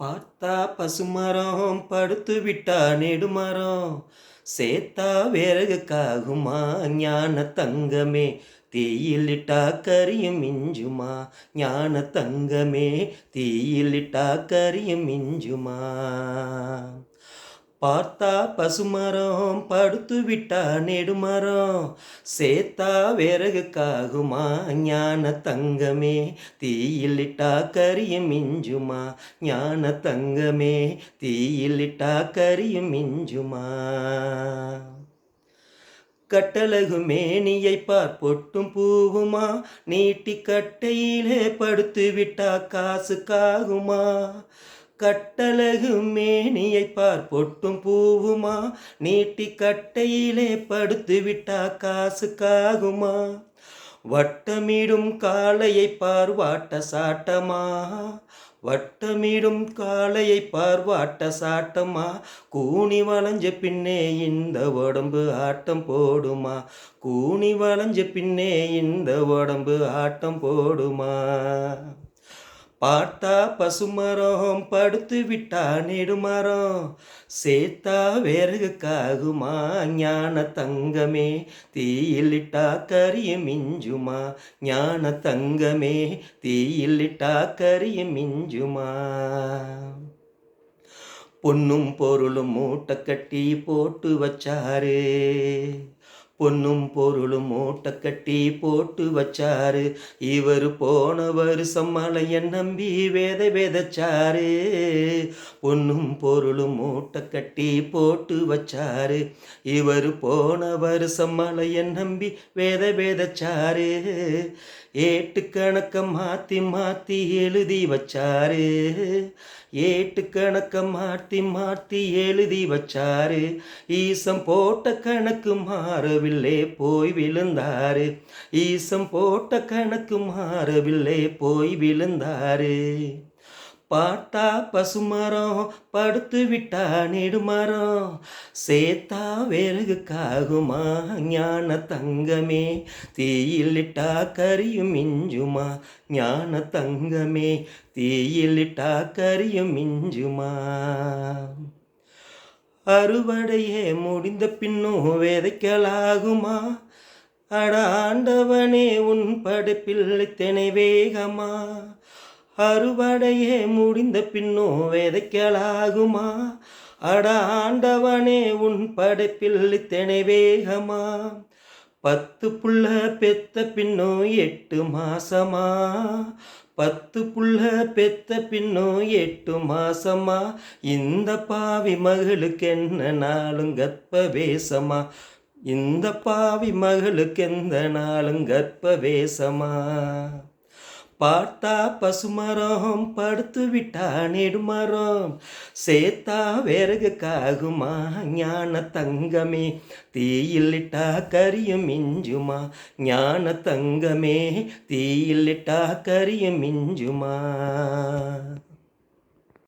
பார்த்தா பசுமரம் படுத்து விட்டா நெடுமரம். சேத்தா விறகுக்காகுமா ஞான தங்கமே. தீயிலிட்டா கரியும் மிஞ்சுமா ஞான தங்கமே. தீயிலிட்டா கரியும் மிஞ்சுமா பார்த்தா பசுமரம் படுத்து விட்டா நெடுமரம். சேத்தா விறகுக்காகுமா ஞான தங்கமே. தீயிலிட்டா கரியும் மிஞ்சுமா ஞான தங்கமே. தீயிலிட்டா கரியும் மிஞ்சுமா. கட்டழகு மேனியை பார் பொட்டும் பூவுமா. நீட்டி கட்டையிலே படுத்து விட்டா காசுக்காகுமா கட்டழகு மேனியை பார் பொட்டும் பூவுமா? நீட்டி கட்டையிலே படுத்து விட்டா காசுக்காகுமா? வட்டமிடும் காளையை பார் வாட்ட சாட்டமா? வட்டமிடும் காளையை பார் வாட்ட சாட்டமா? கூணி வளைஞ்ச பின்னே இந்த உடம்பு ஆட்டம் போடுமா? கூணி வளைஞ்ச பின்னே இந்த உடம்பு ஆட்டம் போடுமா? பார்த்தா பசுமரம் படுத்து விட்டா நெடுமரம். சேத்தா விறகுக்காகுமா? ஞான தங்கமே. தீயிலிட்டா கரிய மிஞ்சுமா? ஞான தங்கமே. தீயிலிட்டா கரிய மிஞ்சுமா? பொன்னும் பொருளும் மூட்டை கட்டி போட்டு வச்சாரு. பொன்னும் பொருளும் மூட்டை கட்டி போட்டு வச்சாரு. இவர் போன வருஷம் மலைய நம்பி வேத வேதச்சாரு. பொன்னும் பொருளும் மூட்டை கட்டி போட்டு வச்சாரு. இவர் போன வருஷம் மலைய நம்பி வேத வேதச்சாரு. ஏட்டு கணக்க மாற்றி மாற்றி எழுதி வச்சாரு. ஏட்டு கணக்க மாற்றி மாற்றி எழுதி வச்சாரு. ஈசம் போட்ட கணக்கு மாறவே மாறவில்லை போய் விழுந்தாரு. ஈசம் போட்ட கணக்கு மாறவில்லை போய் விழுந்தாரு. பார்த்தா பசுமரம் படுத்து விட்டா நெடுமரம். சேத்தா விறகுக்காகுமா ஞான தங்கமே. தீயிலிட்டா கரியும் மிஞ்சுமா ஞான தங்கமே. தீயிலிட்டா கரியும் மிஞ்சுமா. அறுவடையே முடிந்த பின்னும் விதைக்கலாகுமா அடாண்டவனே உன் படைப்பில் தினை வேகமா? அறுவடையே முடிந்த பின்னும் விதைக்கலாகுமா அடாண்டவனே உன் படைப்பில் தினை வேகமா? பத்து புள்ள பெத்த பின்னோ எட்டு மாசமா? பத்து புள்ள பெத்த பின்னோ எட்டு மாசமா? இந்த பாவி மகளுக்கு என்ன நாளும் கற்ப இந்த பாவி மகளுக்கு எந்த நாளும் கற்ப பார்த்தா பசுமரம் படுத்து விட்டா நெடுமரம். சேத்தா விறகுக்காகுமா ஞான தங்கமே. தீயில்லிட்டா கரியும் மிஞ்சுமா ஞான தங்கமே. தீயில்லிட்டா கரியும் மிஞ்சுமா.